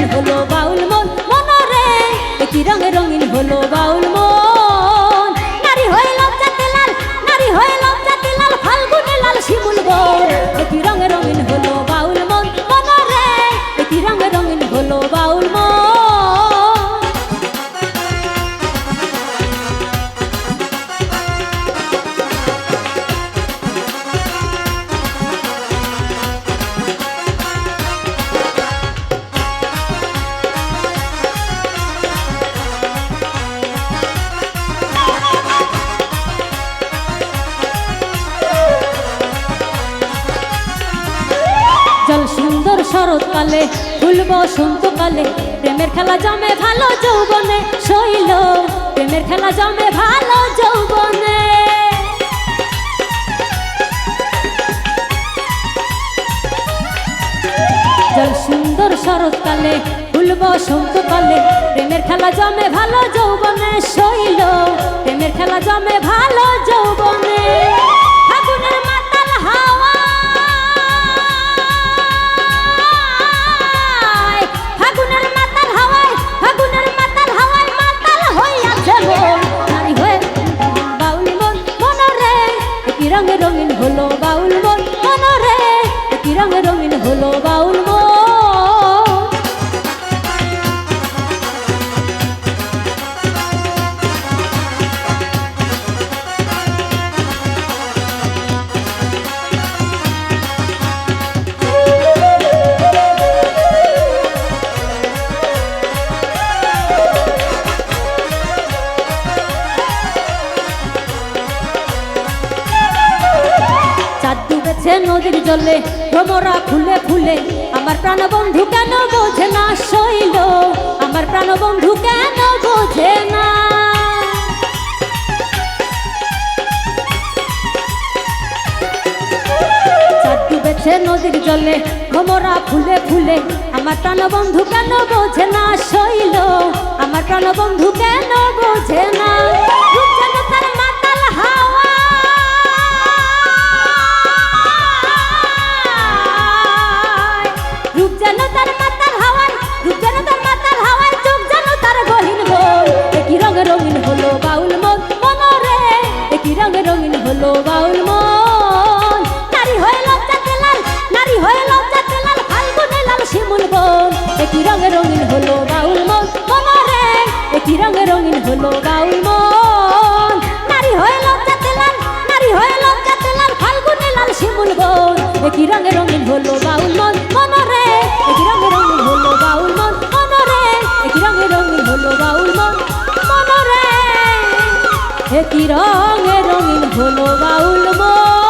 রঙিন হলো বাউল মন মনরে। একই রঙে রঙিন হলো বাউল সুন্দর শরৎকালে ফুল বসন্তকালে প্রেমের খেলা জমে ভালো যৌবনে, শৈল, প্রেমের খেলা জমে ভালো যৌবনে। সুন্দর শরৎকালে ফুল বসন্তকালে প্রেমের খেলা জমে ভালো যৌবনে, শৈল, প্রেমের খেলা জমে ভালো ডুবেছে নদীর জলে, ভ্রমরা ফুলে ফুলে আমার প্রাণবন্ধু কেন বোঝে না শৈল? আমার প্রাণবন্ধু কেন বোঝে না? ডুবেছে নদীর জলে, ভ্রমরা ফুলে ফুলে আমার প্রাণবন্ধু কেন বোঝে না শৈল? আমার প্রাণবন্ধু কেন হলো বাউল মন। নারী হয়ে লজ্জাতে লাল নারী হয়ে লজ্জাতে লাল ফাল্গুনে লাল শিমুল বন। একই রঙে রঙিন হলো বাউল মন। মনরে একই রঙে রঙিন হলো বাউল মন। নারী হয়ে লজ্জাতে লাল নারী হয়ে লজ্জাতে লাল ফাল্গুনে লাল শিমুল বন। একই রঙে রঙিন হলো বাউল মন। একই রঙে রঙে রঙিন হলো বাউল মন